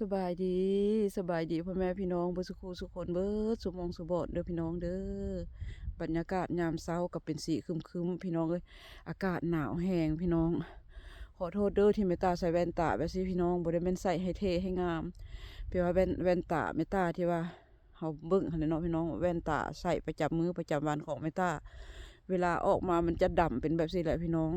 สบายดีสบายดีพ่อแม่พี่น้องเบิดสุขุสุขคนเบิดสุมองสุบอดเด้อพี่น้องเด้อบรรยากาศยามเช้าก็เป็นสีครึมพี่น้องเอ้ยอากาศหนาวแห้งพี่น้อง ขอโทษเด้อที่เมตาใส่แว่นตาแบบสิพี่น้องบ่ได้แม่นใส่ให้เทให้งามเพียว่าแว่นแว่นตาเมตาที่ว่าเฮาเบิ่งหั่นแหละเนาะพี่น้องแว่นตาใส่ประจำมือประจำวันของเมตาเวลาออกมามันจะดำเป็นแบบนี้แหละพี่น้อง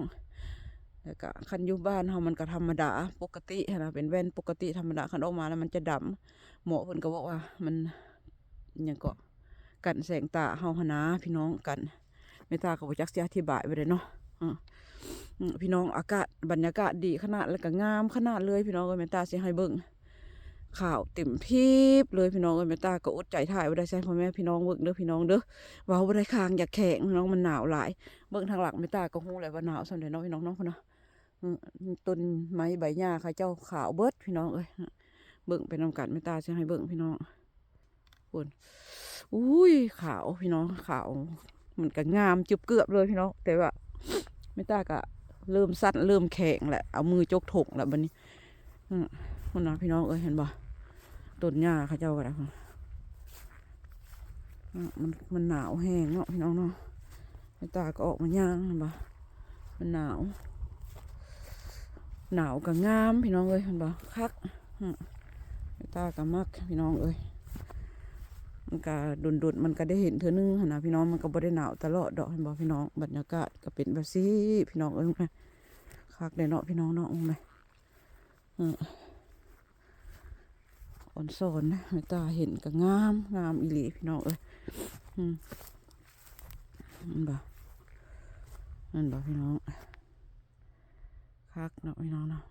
แล้วก็คันอยู่บ้านเฮามันก็ธรรมดาปกตินะเป็นแว่นปกติธรรมดาคันออกมาแล้วมันจะดำหมอเพิ่นก็บอกว่า มันอิหยังก็กันแสงตาเฮาหนนะพี่น้องกันเมตตาก็บ่จักสิอธิบายไปเลยเนาะพี่น้องอากาศบรรยากาศดีขนาดแล้วก็งามขนาดเลยพี่น้องเอ้ยเมตตาสิให้เบิ่งข่าวเต็มพีบเลยพี่น้องเอ้ยเมตตาก็อดใจถ่ายบ่ได้ใช่พ่อแม่พี่น้องเบิ่งเด้อพี่น้องเด้อเว้าบ่ได้คางอยากแข็งพี่น้องมันหนาวหลายเบิ่งทางหลังเมตตาก็ฮู้แหละว่าหนาวส่ำใดเนาะพี่น้องเนาะพุ่นเนาะอืม ต้นไม้ใบหญ้าเขาเจ้าขาวเบิดพี่น้องเอ้ยเบิ่งเป็นนำกันไม่ตาเชื่อให้เบิ่งพี่น้องคนอุ้ยขาวพี่น้องขาวมันก็งามจุบเกือบเลยพี่น้องแต่ว่าไม่ตาก็เริ่มสั้นเริ่มแข็งแหละเอามือจกถกแล้วบัดนี้อืมคนนะพี่น้องเอ้ยเห็นบ่ต้นหญ้าเขาเจ้าก็ได้อืมมันมันหนาวแห้งเนาะพี่น้องเนาะไม่ตาก็ออกมาย่างเห็นบ่มันหนาว หนาวก็งาม พี่น้องเอ้ยเห็นบ่คักอืมตาก็มักพี่น้องเอ้ยมันก็ดุนๆมันก็ได้เห็นเธอนึงนะพี่น้องมันก็บ่ได้หนาวตลอดดอกเห็นบ่พี่น้องบรรยากาศก็เป็นแบบนี้พี่น้องเอ้ยนะคักได้เนาะพี่น้องเนาะอุ้มเลยอ่อนสอนนะตาเห็นก็งามงามอีหลีพี่น้องเอ้ยอืมนั่นบ่นั่นบ่พี่น้อง คักเนาะพี่น้องเนาะ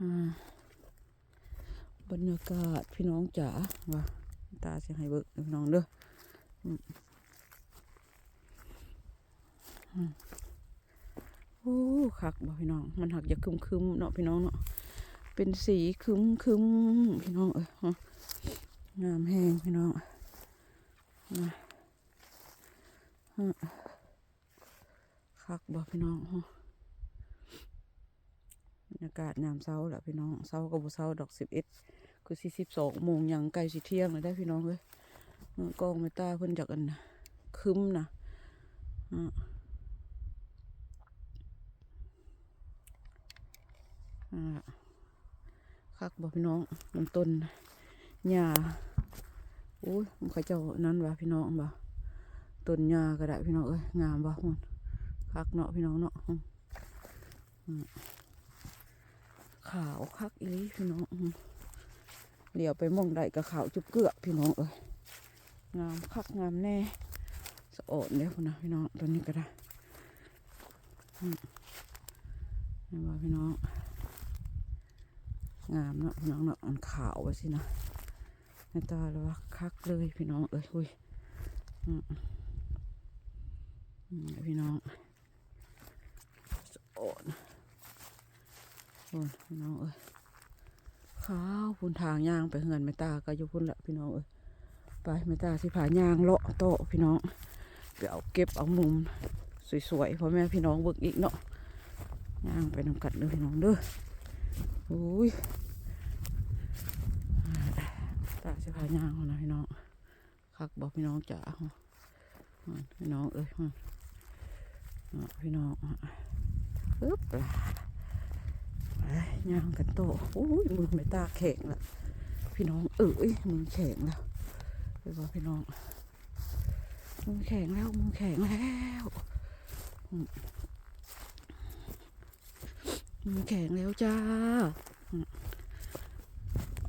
อ่าบรรยากาศพี่น้องจ๋าว่าตาจะให้เบิกพี่น้องเด้อโอ้คักบ่พี่น้อง มันหักจะคึมคึมเนาะพี่น้องเนาะเป็นสีคึมคึมพี่น้องเอ้ยงามแห้งพี่น้องคักบ่พี่น้องฮะ บรรยากาศยามเช้าแหละพี่น้องเช้ากับบุเช้าดอกสิบเอ็ดคือสี่สิบสองโมงยังใกลสิเที่ยงเลยได้พี่น้องเลยกล้องไม่ตาเพิ่นจากกันนะคึมนะอ่าอ่าคักบอกพี่น้องน้ำต้นหญ้าโอ้ยมันขาเจ้านั้นวะพี่น้องบ่ต้นหญ้าก็ได้พี่น้องเอ้ยงามบ่มันคักเนาะพี่น้องเนาะอืมาว คักอีลีพี่น้องอื้อเดี๋ยวไปมองใดกับขาวจุบเกือพี่น้องเอ้ยงามคักงามแน่สะโอนเดี๋ยพี่นะพี่น้องตัวนี้ก็ได้อืมเห็นบ่พี่น้องงามเนาะพี่น้องเนาะอันขาวไว้สินะในตาเลยว่าคักเลยพี่น้องเอ้ยอุ้ยพี่น้องสะโอนโอ้ยพี่น้องเอ้ยขาวพุ่นทางย่างไปเฮือนแม่ตาก็อยู่พุ่นละพี่น้องเอ้ยไปแม่ตาสิผายางเลาะโตะพี่น้องไปเอาเก็บเอามุมสวยๆพ่อแม่พี่น้องเบิกอีกเนาะย่างไปนำกัดเด้อพี่น้องเด้อโอ้ยตาสิผายางนะพี่น้องคักบอกพี่น้องจ๋าอ่าพี่น้องเอ้ยอ่าอ่าพี่น้องอ่าปึ๊บล่ะ ย่างกันโตโอ้ยมือไม่ตาแข็งละพี่น้องเอ้ยมือแข็งแล้วไปบอกพี่น้องมือแข็งแล้วมือแข็งแล้วมือแข็งแล้วจ้า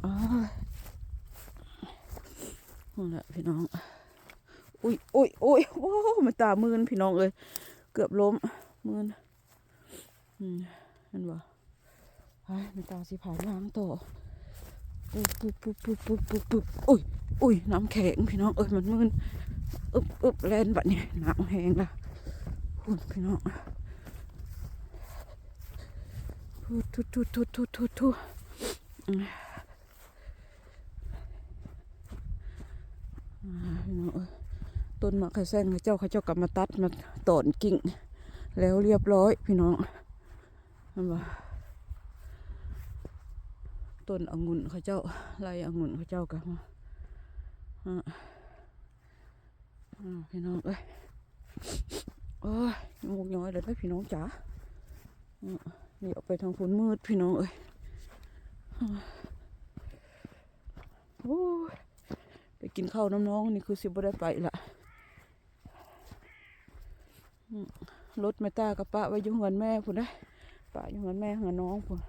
อ๋อนั่นแหละพี่น้องอุ้ยอุ้ยอุ้ยโอ้มันตามืนพี่น้องเอ้ยเกือบล้มมืนอืมเห็นบ่ ไอ้มันตาสิผ่ายล้างต่อปุ๊บปุ๊บปุ๊บปุ๊บปุ๊บปุ๊บปุ๊บอุ้ยอุ้ยน้ำแข็งพี่น้องเอ้ยมันมึนอึบอึบแลนบัดเนี่ยน้ำแห้งละพูดพี่น้องพูดทุทุทุทุทุทุอืมอ่าพี่น้องเอ้ยต้นมะข่แซงเจ้าเขาเจ้ากลับมาตัดมาตอนกิ่ง แล้วเรียบร้อยพี่น้องนั่นว่า ต้นองุ่นเขาเจ้าไร่องุ่นเขาเจ้ากันมาพี่น้องเอ้ยโอ้ยมุกย้อยเลยได้พี่น้องจ๋าอ่านี่ออกไปทางฝนมืดพี่น้องเอ้ยโอ้ยไปกินข้าวน้ำน้องนี่คือสิบ่ได้ไปละรถไม่ตากับปะไว้ยุ่งเงินแม่พุ่นได้อปะอยุ่งเงินแม่เงินน้องพุ่น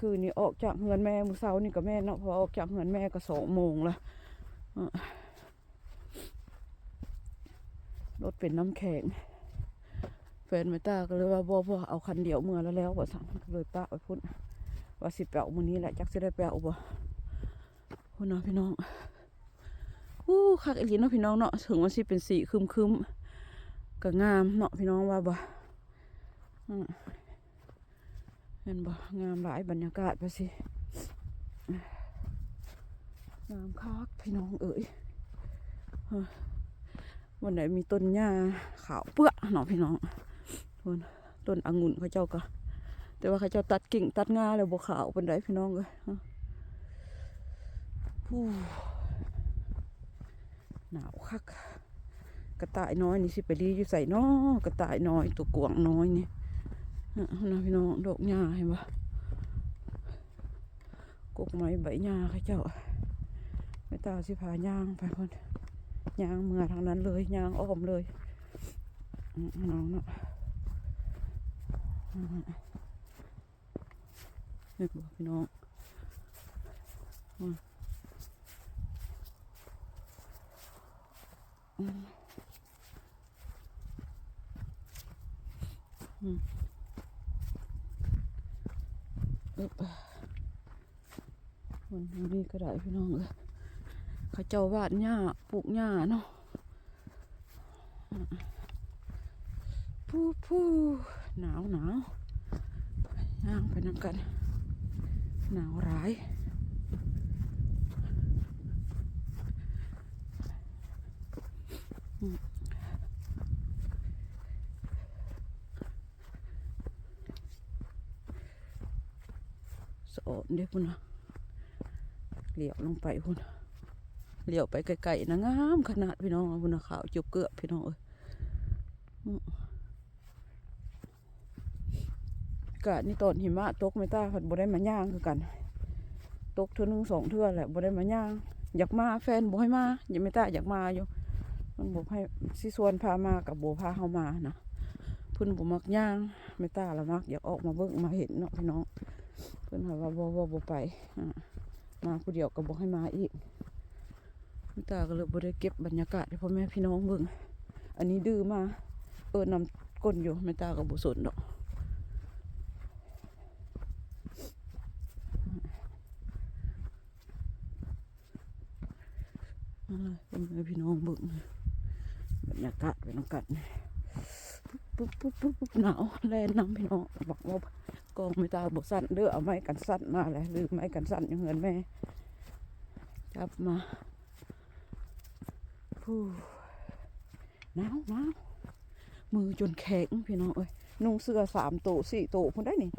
คืนนี่ออกจากเฮือนแม่มือเช้านี่ก็แม่เนาะพอออกจากเฮือนแม่ก็สองโมงละรถเป็นน้ำแข็งแฟนไม่ตาก็เลยว่าบ่บ่เอาคันเดียวเมื่อแล้วแล้วว่าสั่งก็เลยปะไปพุ่นว่าสิแปลมือนี้แหละจักสิได้แปลบ่พุ่นนะพี่น้องอู้คักอีหลีเนาะพี่น้องเนาะถึงว่าสิเป็นสีครึมก็งามเนาะพี่น้องว่าบ่อืม เห็นบ่งามหลายบรรยากาศไปสิงามคักพี่น้องเอ๋ยวันไหนมีต้นหญ้าขาวเปื้อเนาะพี่น้องต้นต้นองุ่นเขาเจ้าก็ แต่ว่าเขาเจ้าตัดกิ่งตัดงาแล้วบ่ขาวเป็นไรพี่น้องเอ้ยผู้หนาวคัก กระต่ายน้อยนี่สิไปรีอยู่ใส่นอกระต่ายน้อยตัวกวางน้อยนี่ นะพี่น้องดอกหญ้าเห็นปะกกไม้ใบหญ้าเขาเจ้าไม่ตาสิพาย่างไปคนย่างเมื่อทางนั้นเลยย่างอ้อมเลยอืมน้องเนาะอืมเห็นบ่พี่น้องอืมอืมอืึบมันนี่ก็ได้พี่น้องเอ้ยเขาเจ้าวาดหญ้าปลูกหญ้าเนาะผู้ผู้หนาวหนาวย่างไปน้ำกัน หนาวร้ายอืม สอนเด้พุ่นนะเหลียวลงไปพุ่นเหลียวไปไกลๆนะงามขนาดพี่น้องพุ่นนะขาวจุบเกือบพี่น้องเอ้ยกาศนี่ตอนหิมะตกไม่ต้าผัดบ่ได้มาย่างคือกัน ตกเทื่อนึงสองเทื่อแหละบ่ได้มาย่าง อยากมาแฟนบ่ให้มาอย่าไม่ต้าอยากมาอยู่มันบ่ให้สิส่วนพามากับบ่พาเฮามานะพิ่นบ่มักย่างไม่ต้าละมักอยากออกมาเบิ่งมาเห็นเนาะพี่น้อง พิ่นหาว่าบ่บ่บ่ไปมาผู้เดียวก็บ่ให้มาอีกมิตาก็เลยบ่ได้เก็บบรรยากาศให้พ่อแม่พี่น้องเบิ่งอันนี้ดื้อมาเออนำก้นอยู่มิตาก็บ่สนดอกนั่นแหละพ่อแม่พี่น้องเบิ่งบรรยากาศเป็นกันปุ๊บปุ๊บปุ๊บปุ๊บหนาวแล่นนำพี่น้องบอกว่า กองไม่ตาบกสั้นเด้อเอาไม้กันสั้นมาเลยลืมไม้กันสั้นอยู่เงินแม่ จับมาผู้หนาวหนาวมือจนแข็งพี่น้องเอ้ยนุ่งเสื้อสามโตวสี่โตวพุ่นได้นี่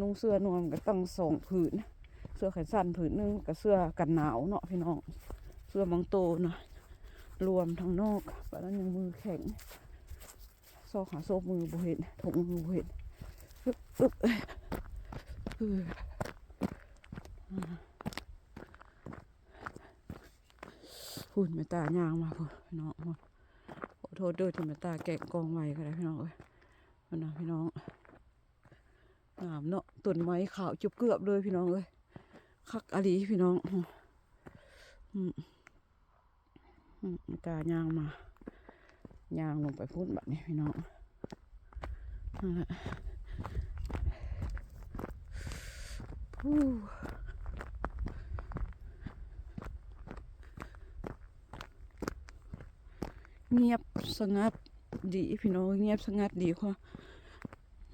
นุ่งเสื้อนวมก็ตั้งสองผืน เสื้อแขนสั้นผืนหนึงกับเสื้อกันหนาวเนาะพี่น้อง เสื้อบางโตนะรวมทั้งนอกปะนั้นยังมือแข็ง อกหาโซมือบ่เห็นถกมือบ่เห็นอึ๊บอึ๊บเอ้ยเอ้ยอ่าพูดไม่ตายางมาพี่น้องมาขอโทษด้วยที่ไม่ตาแกะกองไว้ก็ได้พี่น้องเอ้ยมันนะพี่น้องงามเนาะต้นไม้ขาวจุบเกือบเลยพี่น้องเอ้ยคักอะลีพี่น้องอืมอืมอืมตายางมา ยางลงไปพุ่นแบบนี้พี่น้องนั่นแหละฮู้เงียบสงัดดีพี่น้องเงียบสงัดดีค่ะ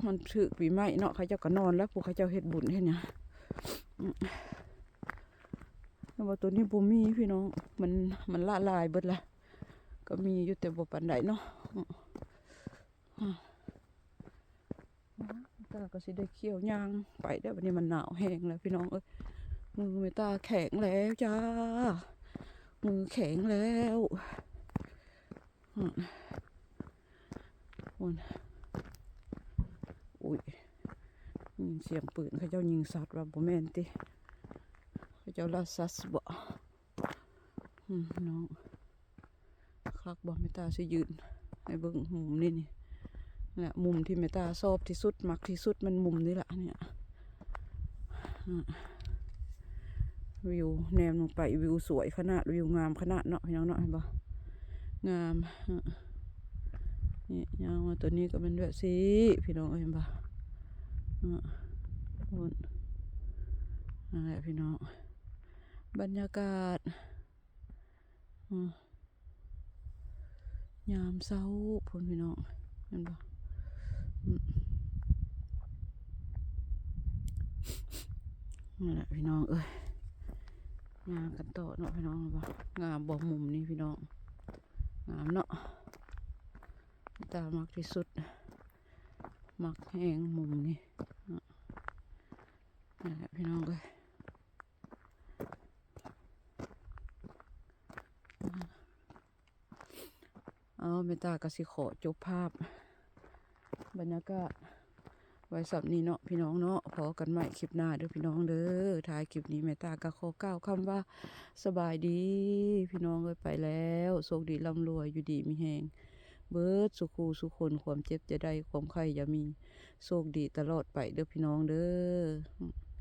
มันถือปีใหม่เนาะเขาเจ้าก็นอนแล้วพวกเขาเจ้าเฮ็ดบุญเฮ็ดหยังอืมแต่ว่าตัวนี้บ่มีพี่น้องมันมันละลายเบิดละ ก็มีอยู่แต่บ่ปานใดเนาะอืมอ่าาก็สิได้เขี่ยวยางไปได้อวันนี้มันหนาวแห้งแล้วพี่น้องเอ้ยมือเมตาแข็งแล้วจ้า มือแข็งแล้วอืมอุ่นอุ้ยยินเสียงปืนเขาเจ้ายิงสัตว์ว่าบ่แม่นติเขาเจ้าลาสัสบ่อืมน้อง คักบ่เมตาสิยืนให้เบิ่งมุมนี่นี่แหละมุมที่เมตาชอบที่สุดมักที่สุดมันมุมนี่แหละเนี่ยวิวแนมลงไปวิวสวยขนาดวิวงามขนาดเนาะพี่น้องเนาะเห็นปะงามนี่ยาวมาตัวนี้ก็เป็นแบบสีพี่น้องเห็นปะอะนนั่นแหละพี่น้องบรรยากาศอะ ยามเช้าพูนพี่น้องเห็นปะอืมนั่นแหละพี่น้องเอ้ยงามกันต่อเนาะพี่น้องบ่งามบ่มุมนี้พี่น้องงามเนาะตามักที่สุด มักแห้งมุมนี้เนาะนั่นแหละพี่น้องเลย เอาเมตากสิขอจบภาพ บรรยากาศไว้สับนี้เนาะพี่น้องเนาะพอกันใหม่คลิปหน้าเด้อพี่น้องเด้อท้ายคลิปนี้แม่ตากะขอก้าวคำว่าสบายดี พี่น้องเอ้ยไปแล้วโชคดีร่ำรวยอยู่ดีมีแหงเบิดสุขูสุคนความเจ็บจะได้ความไข่อย่ามีโชคดีตลอดไปเด้อพี่น้องเด้อ